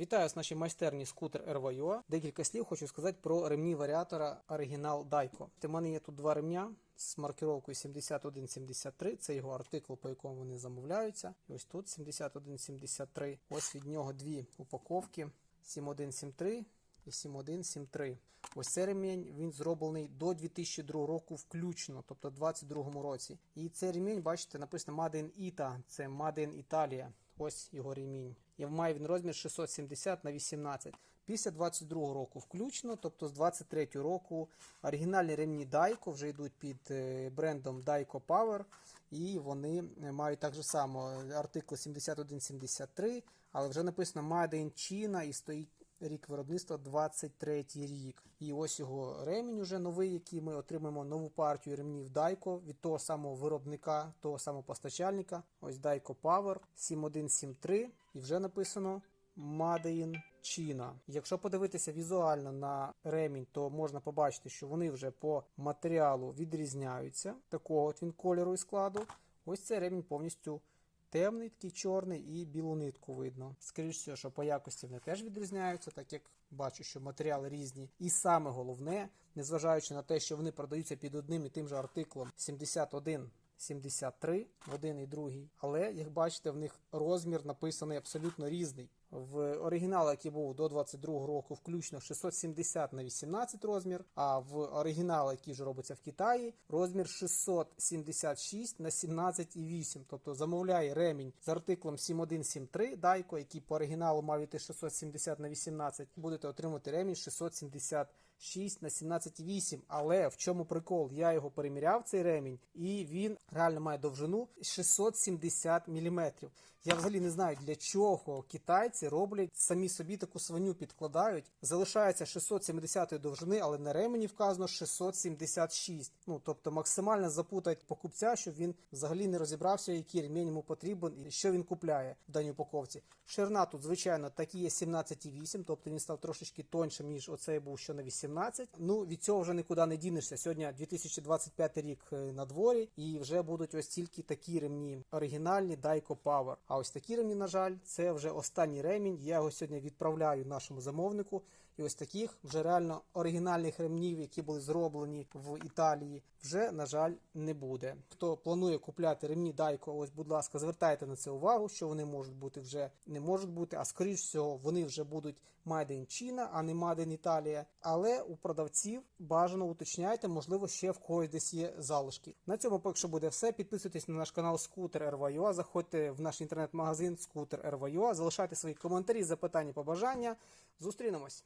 Вітаю з нашій майстерні скутер RVUA. Декілька слів хочу сказати про ремні варіатора оригінал Daico. У мене є тут два ремня з маркировкою 7173. Це його артикул, по якому вони замовляються. І ось тут 7173. Ось від нього дві упаковки 7173 і 7173. Ось цей ремінь він зроблений до 2002 року включно, тобто в 2022 році. І цей ремінь, бачите, написано Made in Ita, це Made in Italia. Ось його ремінь. Я маю він розмір 670 на 18. Після 22 року включно, тобто з 23 року оригінальні ремні Daico вже йдуть під е, брендом Daico Power. І вони мають так же само артикл 7173, але вже написано Made in China і стоїть рік виробництва 23 рік. І ось його ремінь уже новий, який ми отримаємо нову партію ремнів Daico від того самого виробника, того самого постачальника. Ось Daico Power 7173 і вже написано Made China. Якщо подивитися візуально на ремінь, то можна побачити, що вони вже по матеріалу відрізняються. Такого от він кольору і складу. Ось цей ремінь повністю темний, такий чорний і білу нитку видно. Скоріше всього, що по якості вони теж відрізняються, так як бачу, що матеріали різні. І саме головне, незважаючи на те, що вони продаються під одним і тим же артиклом 71. 73 в один і другий, але як бачите, в них розмір написаний абсолютно різний. В оригіналі, який був до 22 року, включно 670 на 18 розмір, а в оригіналі, який вже робиться в Китаї, розмір 676 на 17,8. Тобто замовляє ремінь з артиклом 7173 Daico, який по оригіналу мав іти 670 на 18, будете отримати ремінь 676 на 17,8. Але в чому прикол? Я його переміряв, цей ремінь, і він реально має довжину 670 мм. Я взагалі не знаю, для чого китайці роблять самі собі таку свиню підкладають. Залишається 670 довжини, але на ремені вказано 676. Ну тобто максимально запутають покупця, щоб він взагалі не розібрався, який ремінь йому потрібен і що він купляє в даній упаковці. Ширина тут, звичайно, такі є 17,8, тобто він став трошечки тоншим, ніж оцей був що на 18. Ну від цього вже нікуди не дінешся. Сьогодні 2025 рік е, на дворі, і вже будуть ось тільки такі ремні оригінальні Daico Power. А ось такі ремні, на жаль, це вже останній ремінь. Я його сьогодні відправляю нашому замовнику. І ось таких вже реально оригінальних ремнів, які були зроблені в Італії, вже на жаль не буде. Хто планує купляти ремні Daico, ось, будь ласка, звертайте на це увагу, що вони можуть бути вже не можуть бути, а скоріш всього вони вже будуть in China, а не in Italia. Але у продавців бажано уточняйте, можливо, ще в когось десь є залишки. На цьому поки що буде все. Підписуйтесь на наш канал RVUA, заходьте в наш інтернет-магазин Scooter RVUA, залишайте свої коментарі, запитання, побажання. Зустрінемось!